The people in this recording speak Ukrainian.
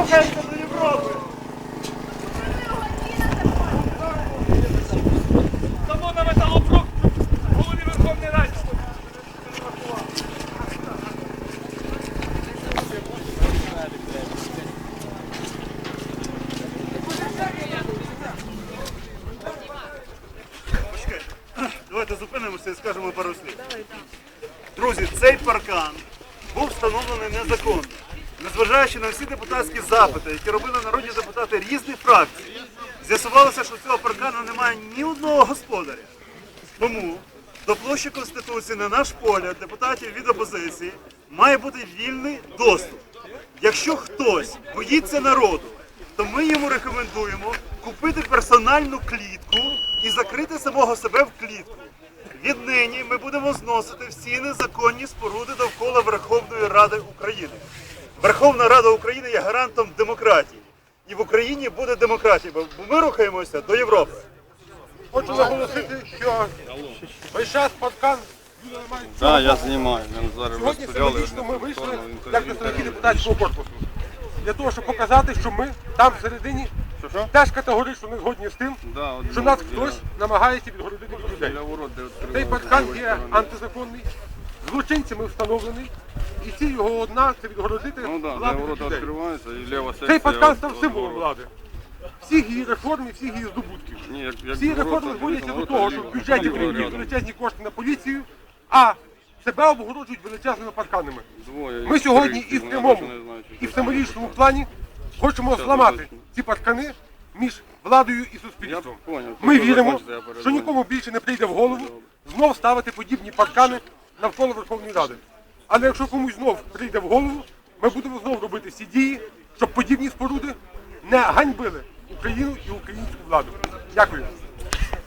Рухається до Європи! Тому на металобрук голові Верховної Ради. Давайте зупинимося і скажемо пару слів. Друзі, цей паркан був встановлений незаконно. Незважаючи на всі депутатські запити, які робили народні депутати різних фракцій, з'ясувалося, що цього паркану немає ні одного господаря. Тому до площі Конституції на наш погляд депутатів від опозиції має бути вільний доступ. Якщо хтось боїться народу, то ми йому рекомендуємо купити персональну клітку і закрити самого себе в клітку. Віднині ми будемо зносити всі незаконні споруди довкола Верховної Ради України. Верховна Рада України є гарантом демократії. І в Україні буде демократія, бо ми рухаємося до Європи. Хочу наголосити, що весь час мають Так, я знімаю. Зараз Сьогодні символічно ми вийшли як представники депутатського корпусу. Для того, щоб показати, що ми там всередині теж категорично не згодні з тим, що нас хтось намагається відгородити від людей. Цей лівої є антизаконний, злочинцями встановлений, і ціль його одна це відгородити Ну де від ворота людей. відкриваються і ліва секція. Цей паркан став символом влади. Всіх її реформ і всіх її здобутків. Ні, як, як Всі ворота реформи відкриті, зводяться до ворота того, що в бюджеті ряду. величезні кошти на поліцію, а себе обгороджують величезними парканами. Двоє Ми сьогодні і в ну, прямому, не і в це символічному плані хочемо зламати ці паркани між владою і суспільством. Я поняв. Ми Тобто, віримо, бачите, я передзвоню. що нікому більше не прийде в голову знов ставити подібні паркани навколо Верховної Ради. Але якщо комусь знов прийде в голову, ми будемо знов робити всі дії, щоб подібні споруди не ганьбили Україну і українську владу. Дякую.